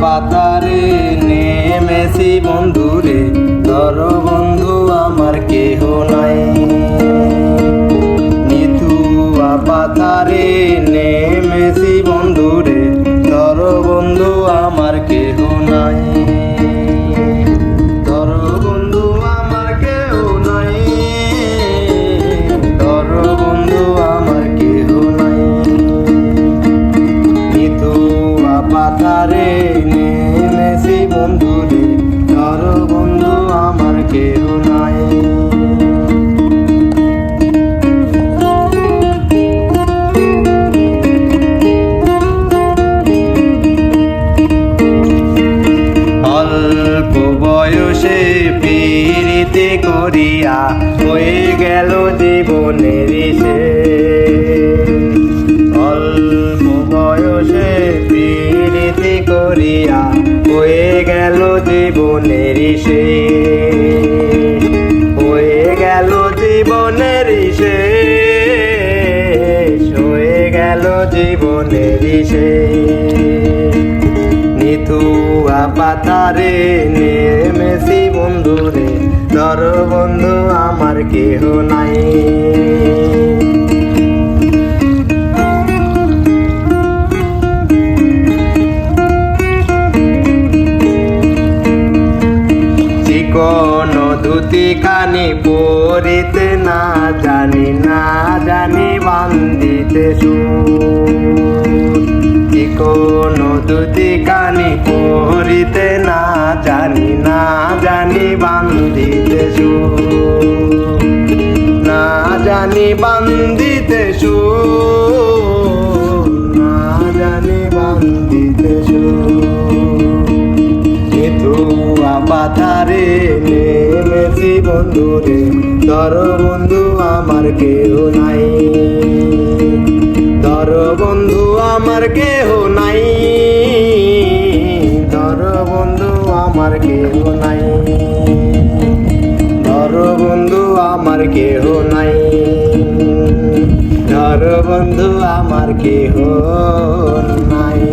পাতারে নেমেছি বন্ধুরে ধর বন্ধু, আমার কেহ নাই। নিতুয়া পাতারে নেমেছি বন্ধুরে ধর বন্ধু, আমার কেহ নাই। ধর বন্ধু আমার কেউ নাই। অল্প বয়সে পীড়িতে করিয়া হয়ে গেল জীবনের গেল জীবনের শেষ। হয়ে গেল জীবনের শেষ হয়ে গেল জীবনের শেষ নিতুয়া পাতারে নেমেছি বন্ধুরে। ধর বন্ধু, আমার কেহ নাই। চিকন ধুতি কানি পরিতে না, জানি না, জানি বান্দিতে চিকন ধুতি কানি পরিতে না, জানি না, জানি বান্দিতে না জানি বান্দিতে না জানি বান্দিতে পাথারে নেমেছি বন্ধুরে। ধর বন্ধু, আমার কেউ নাই। ধর বন্ধু, আমার কেহ নাই। ধর বন্ধু, আমার কেহ নাই। ধর বন্ধু, আমার কেহ নাই। ধর বন্ধু, আমার কেহ নাই।